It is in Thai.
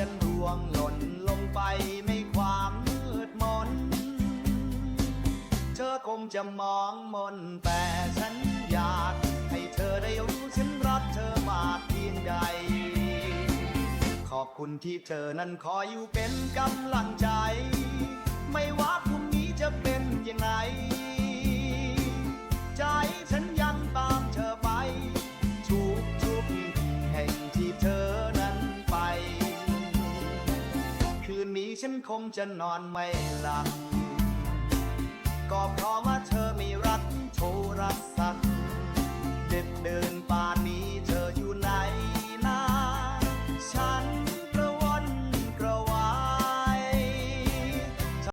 ฉันร่วงหล่นลงไปในความมืดมน เธอคงจะมองมนแต่ฉันอยากให้เธอได้รู้ฉันรักเธอมากเพียงใด ขอบคุณที่เธอนั้นคอยอยู่เป็นกำลังใจ ไม่ว่าพรุ่งนี้จะเป็นยังไง ฉันคงจะนอนไม่หลับก็เพราะว่าเธอมีรักโทรศัพท์ดึกเดินป่น